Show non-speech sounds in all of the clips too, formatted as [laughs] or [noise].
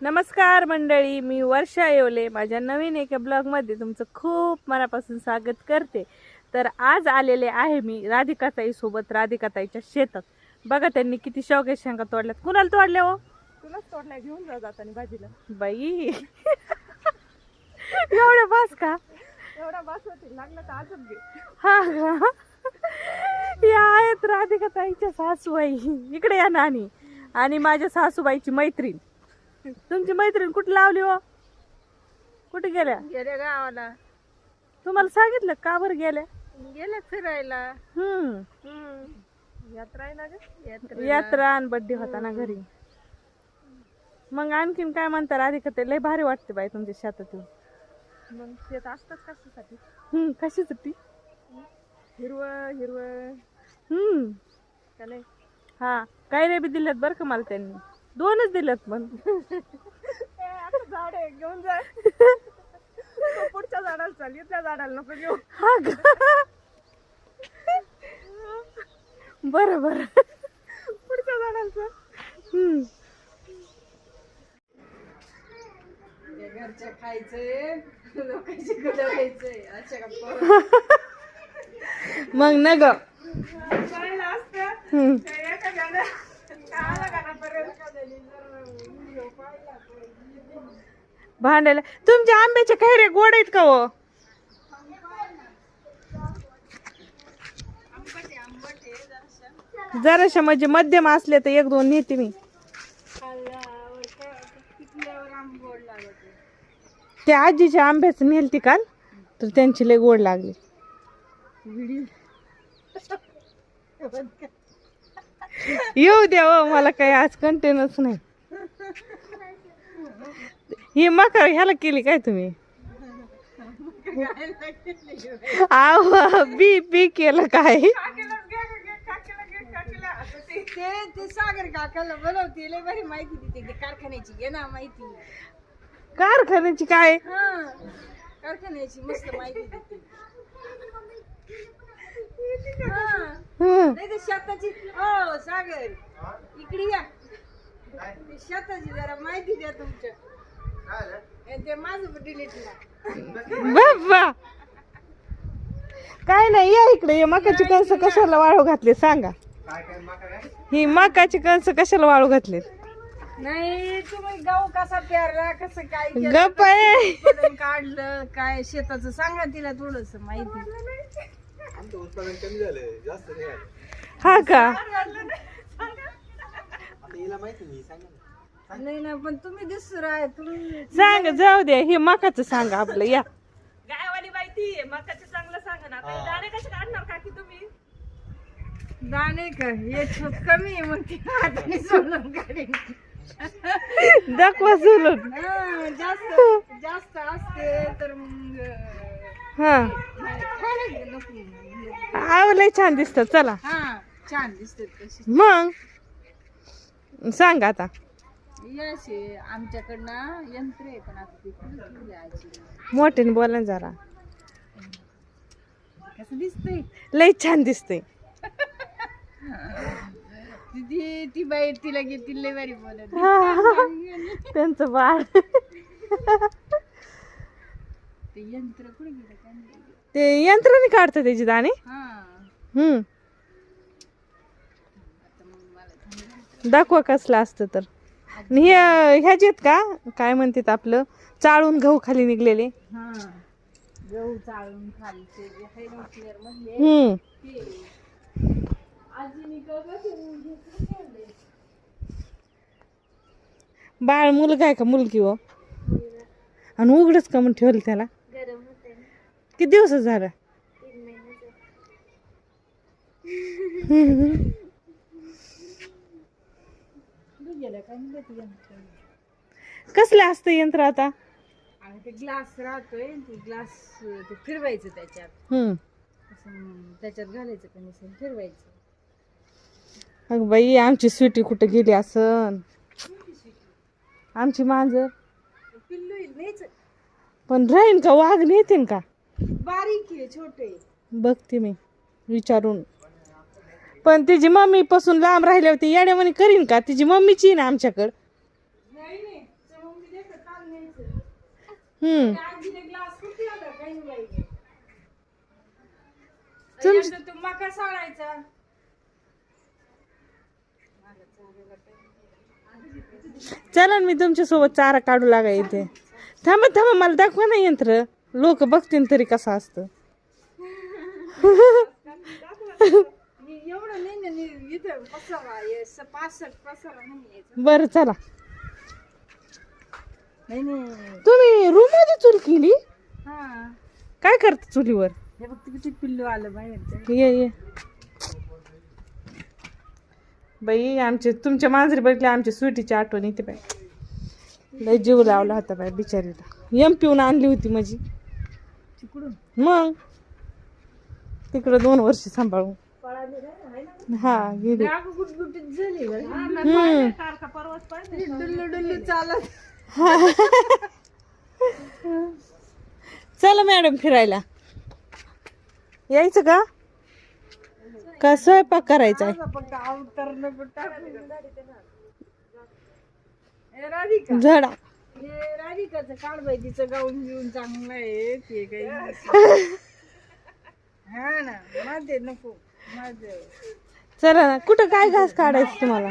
नमस्कार मंडळी मी वर्षा येवले. माझ्या नवीन एका ब्लॉगमध्ये तुमचं खूप मनापासून स्वागत करते. तर आज आलेले आहे मी राधिकाताई सोबत राधिकाताईच्या शेतात. बघा त्यांनी किती शेवगे शेंगा तोडल्यात. कुणाला तोडल्या हो? तुलाच तोडलाय? घेऊन जा जाताना भाजीला. बाई. एवढ्या बास का? एवढा बास होतील लागलं तर आजच घे. हा का? या आहेत राधिकाताईच्या सासूबाई. इकडे या नानी. आणि माझ्या सासूबाईची मैत्रीण. तुमची मैत्रीण कुठे लावली हो? कुठे गेल्या? गेल्या गावाला. तुम्हाला सांगितलं का बरं गेल्या? गेल्या फिरायला. हम्म. यात्रा आहे ना ग? यात्रा यात्रा आणि बड्डे होता ना घरी. मग आणखीन काय म्हणता राधिका ते लय भारी वाटते बाई तुमच्या शेतातून. मग शेत असतात कशासाठी? हम्म कशासाठी? हिरवं हिरवं हम्म. त्याला हा काय रे बी दिल्यात बरं का मला त्यांनी. दोनच दिल्यात पण. झाड आहे घेऊन जा. तो पुढच्या झाडाला चाल त्या झाडाला नको घेऊ. हा का? बरं बरं. पुढच्या झाडाला चाल. हम्म. घरच्या खायचंय लोकांची गुदवायचंय अशा गप्पा मग न ग. चाललं असतं. हम्म. काळाला भांडायला. तुमच्या आंब्याचे काय रे गोड आहेत का हो? जराशा म्हणजे मध्यम असले तर एक दोन नेते मी. त्या आजीच्या आंब्याचं नेलती काल तर त्यांची लय गोड लागली. येऊ द्या हो मला काही आज कंटेनच नाही. ही मका ह्याला केली काय तुम्ही? आव बी बी केलं काय? ते ते सागर काकाला बोलवते लय बरी माहिती देते ते कारखान्याची घे ना माहिती कारखान्याची काय? हा कारखान्याची मस्त माहिती देते. [laughs] हा. हं. नाही ते शेताची हो सागर. इकडे या. ते शेताची जरा माहिती द्या तुमच्या. आणि ते माझं डिलीट ना बाबा. काय नाही या इकडे या मकाची कणस कशाला वाळू घातले सांगा. ही मकाची कणस कशाला वाळू घातले नाही तुम्ही गाव कसा पेरला कसं काय केलं, गप्प आहे. उत्पादन काढलं काय शेताचं सांगा तिला थोडस माहिती. हा का? नाही ना पण तुम्ही दिसू राय तुम्ही सांग जाऊ द्या हे मकाचं सांगा आपलं या. गायवाली माहिती मकाचे चांगलं सांगा ना. दाणे कसे काढणार काकी तुम्ही? दाणे का? हे छोट कमी आहे मग ते हाताने दाखवा सोलून हा, जास्त जास्त असते तर मग हा. खायला घे, नको. आव लय छान दिसत. चला. हा छान दिसते तशी. मग? सांग आता. याशे आमच्याकडनं यंत्र आहे पण आता ते कुठे ठेवले आजी? मोठ्याने बोला ना जरा. कसं दिसतंय? लय छान दिसतंय. ती ती बाई तिला घेतील लय भारी बोलत त्यांचं बाळ. ते यंत्र कुठे गेलं? काय माहिती. ते यंत्राने काढतं त्याची दाणे? हम्म. मग. दाखवा कसलं असतं तर. आणि हे का? काय म्हणतात आपलं? चाळून गहू खाली निघलेले. गहू चाळून. बाळ मुलगा आहे का मुलगी हो? आणि उघडच का म्हणून ठेवलं त्याला. किती दिवस झाला? कसलं असतं यंत्र आता? ते ग्लास राहतोय ते ग्लास ते फिरवायचं त्याच्यात. असं त्याच्यात घालायचं कमी फिरवायचं. अगं बाई आमची स्वीटी कुठं गेली असन? आमची मांजर? पिल्लू येईल पण राहीन का? वाघ नेते का? बारीक आहे छोटे बघते मी विचारून. पण तिची मम्मी पासून लांब राहिली होती येड्यामध्ये करीन का? तिची मम्मीची ना आमच्याकडं. नाही नाही. मम्मी देखत काल न्यायचं? हम्म. त्या आजीने ग्लास कुठे होता काही नाही माहिती. तुम- एकदा तो मका सोडायचा चला ना मी तुमच्यासोबत चारा काढू लागा इथे. थांबा थांबा मला दाखवा ना यंत्र. लोक बघतील तरी कसं असतं. एवढं नाही ना नि- इथं हे स- पासष्ट नाही यायचा बरं चला. नाही नाही तुम्ही रूममध्ये चूल केली? हा काय करता चुलीवर? हे फक्त किती पिल्लू आलं बाहेर ये ये. बाई आमचे तुमच्या मांजरी बघितले आमच्या सुटीची आठवण येते बाई. लय जीव लावला होता बाई बिचारीला. एम पिऊन आणली होती माझी. मग? तिकडं दोन वर्ष ना? हा गेली. चला मॅडम फिरायला. यायचं का? का स्वयंपाक करायचा झडा. हे राधिकाचं काढ बाई तिचं गाऊन बिऊन चांगलं आहे ते काही. हा ना माझे नको माझे. चला ना कुठं काय घास काढायचं तुम्हाला?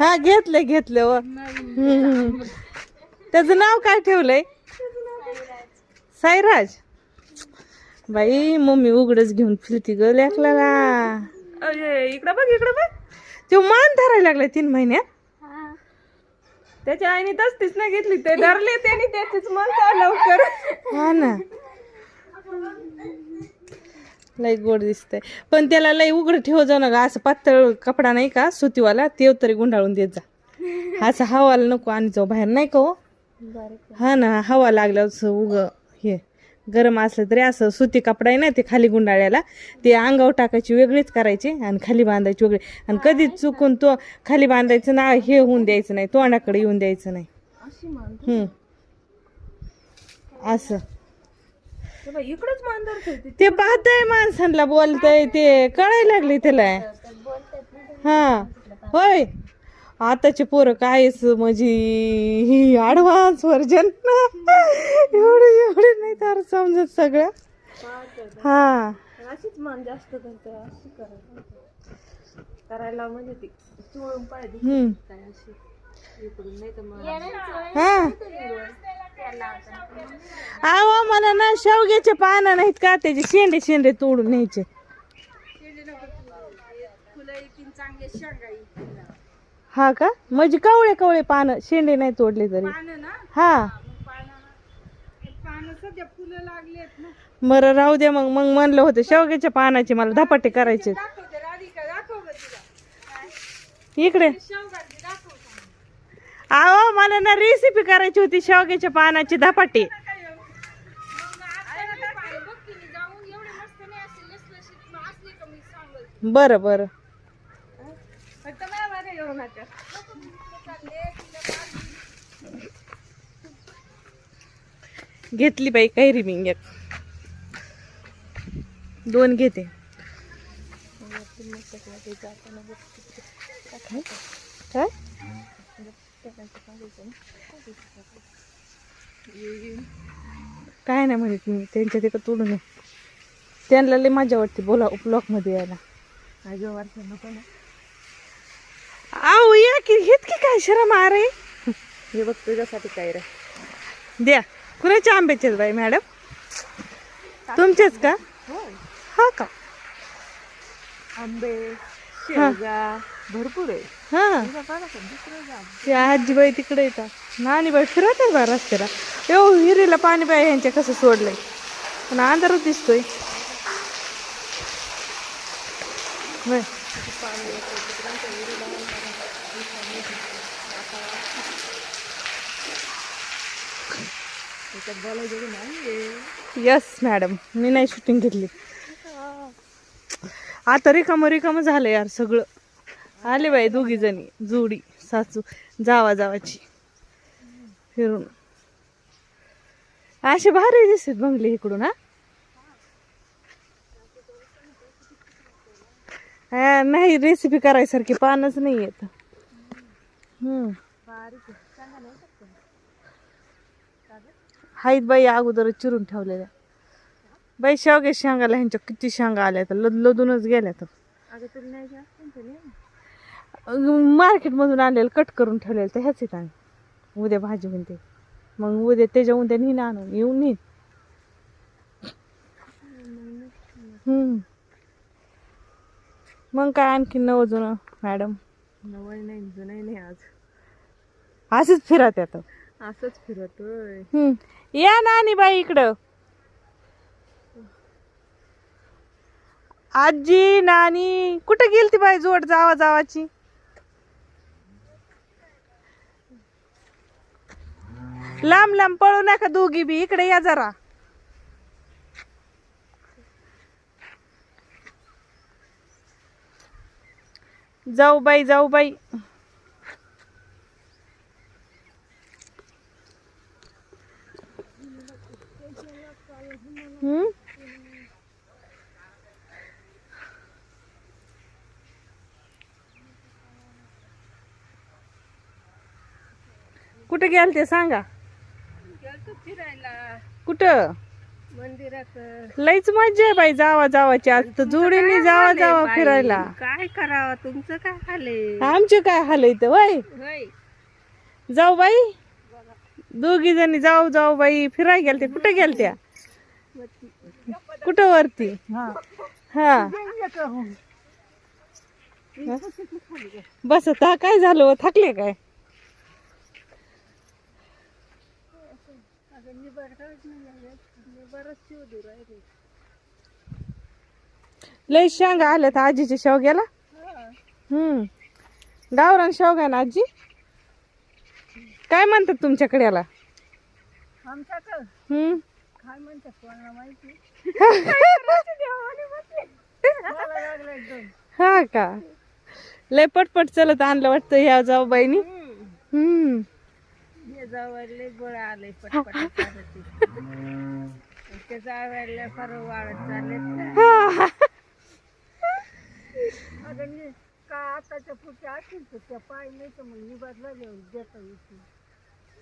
हा घेतलंय घेतलं व हम्म. त्याचं नाव काय ठेवलंय? साईराज. बाई मम्मी उघडच घेऊन फिरती ग लेकला इकडं बघ इकडं बघ. तो मान धरायला लागलाय तीन महिन्यात. त्याच्या आईने तसतीच नाही घेतली. ते धरले त्याने त्याचीच म्हणता लवकर. हा ना. लई गोड दिसतंय. पण त्याला लई उघड ठेव जाऊ नका. असं पातळ कपडा नाही का सुतीवाला ते तरी गुंडाळून देत जा. असं हवाला नको आणि जाऊ बाहेर. नाही का हो? हा ना हवा लागल्यावर असं उग हे. गरम असलं तरी असं सुती कपडा आहे ना ते खाली गुंडाळ्याला ते अंगावर टाकायची वेगळीच करायची आणि खाली बांधायची वेगळी. आणि कधीच चुकून तो खाली बांधायचं ना हे होऊन द्यायचं नाही तोंडाकडे येऊन द्यायचं नाही. हम्म. असं. ते पाहतय माणसांना बोलतय ते कळायला लागले त्याला. हा. होय. आताचे पोरं कायच म्हणजे ऍडव्हान्स व्हर्जन एवढे एवढे नाही तर समजत सगळं. हा. अशीच मान जास्त करते अशी करायला करायला म्हणजे ती चोळून पाहिजे. काय अशी? हा. अहो मला ना शेवग्याचे पानं नाहीत का? त्याचे शेंडे शेंडे तोडून न्यायचे. हा का? म्हणजे कवळे कवळे पानं शेंडे नाही तोडले तरी. पानं ना? हा. मग पानं पानं सध्या फुलं लागलेत ना. बरं राहू द्या मग. मग म्हणलं होतं शेवग्याच्या पानाचे मला धपाटे करायचे दाखवते राधिका दाखव गं तिला. इकडे. अहो मला ना रेसिपी करायची होती शेवग्याच्या पानाची धपाटे. जाऊन एवढे मस्त नाही असेल लसलशीत असले का मी सांगत बरं बरं फक्त मला बरं येऊ नका घेतली बाई कैरी मिंग एक. दोन घेते. काय? काय नाही म्हणत मी त्यांच्या तिथं तोडून ये. त्यांना लय मजा वाटते बोला ब्लॉकमध्ये यायला. माझ्या वर्ष नको ना आहो या की घेत की काय शरम आ रे? हे बघ तुझ्यासाठी काय रे? द्या. कुणाच्या आंब्याचे बाई मॅडम? तुमचेच का? हा का? आंबे भरपूर आहे. हा. आजीबाई तिकडे येतात नानी बाई फिरत आहे बा रस्त्याला. येऊ हिरीला पाणी बाई ह्यांच्या कसं सोडलंय. पण अंधारच दिसतोय. यस मॅडम मी नाही शूटिंग घेतली. आता रिकाम रिकाम झालं यार सगळं. आले बाई दोघी जणी. जोडी सासू जावा जावाची. फिरून. असे भारी दिसत बंगले इकडून हा. हा, नाही रेसिपी करायसारखी पानच नाही येत हम्म हाईत बाई अगोदरच चिरून ठेवलेल्या. बाई शेवगे शेंगाला ह्यांच्या किती शेंगा आल्या तर लद लदूनच गेल्या तर. मार्केटमधून आणलेलं कट करून ठेवलेलं तर ह्याच येत आम्ही उद्या भाजी म्हणते मग उद्या त्याच्या उद्या नेहन आणून येऊन नेईन. मग काय आणखी नवं जुनं मॅडम? नवल नाही जुनं नाही आज. असंच फिरत येतं. असंच फिरतोय हम्म. या नानी बाई इकडं. आजी नानी कुठं गेलती बाई जोड जावा जावाची? लांब लांब पळू नका दोघी बी इकडे या जरा. जाऊ बाई जाऊ बाई. हम्म? कुठं गेल ते सांगा फिरायला. कुठं? मंदिरात. लईच मजा आहे बाई जावा जावाची. आज तर जोडीने जावा जावा फिरायला. काय करावं तुमचं काय हाले आमचे काय हाल इथं वय? जाऊ बाई. दोघी जणी जाऊ जाऊ बाई. फिराय गेलते. कुठे गेलत्या? कुठं वरती? हा. बस आता काय झालं? थकले काय? लय शेंगा आल्यात आजीच्या शेवग्याला? हम्म. गावरान शेवगा ना आजी? काय म्हणतात तुमच्याकडे याला? आमच्याकडं? हम्म. काय म्हणतात कोणाला माहिती? हा का? लय पटपट चलत आणलं वाटतं ह्या जाऊ बाईनी. हम्म.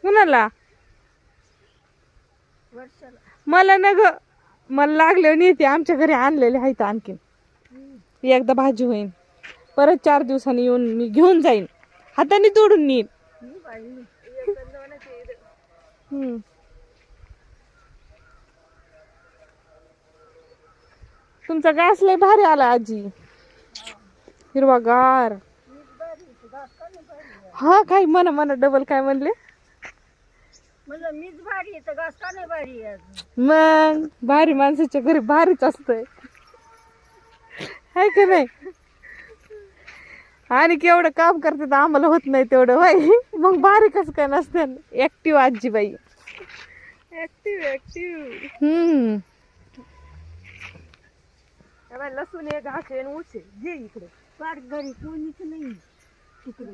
कुणाला? मला ना ग मला लागले ते आमच्या घरी आणलेले आहेत आणखीन. एकदा भाजी होईन. परत चार दिवसांनी येऊन मी घेऊन जाईन. हाताने तोडून नेईन. हम्म. तुमचा गॅस लय भारी आला आजी. हिरवागार. हा काय म्हणा म्हणा डबल काय म्हणले? म्हणलं मीच भारी आहे तर घास का नाही भारी आहे अजून? मग? भारी माणसाच्या घरी भारीच असतंय. हाय का नाही? आणि केवढं काम करते तर आम्हाला होत नाही तेवढं होय मग भारी कसं काय नसते ऍक्टिव्ह आजी बाई ऍक्टिव्ह ऍक्टिव्ह हम्म लसूण एक घासे आणि उचे जे इकडे. पार घरी कोणीच नाही. तिकडे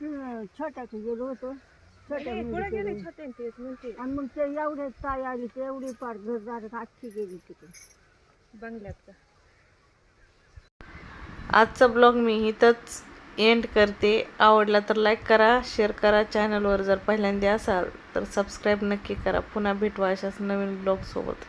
हं, छोट्याचं गेलो होतो. आणि मग ते एवढे ताई आली ते एवढी पार घरदारात आखी गेली तिकडे. बंगल्यात आजचा ब्लॉग मी इथंच एंड करते. आवडला तर लाईक करा शेअर करा. चॅनलवर जर पहिल्यांदा असाल तर सबस्क्राईब नक्की करा. पुन्हा भेटू अशाच नवीन ब्लॉगसोबत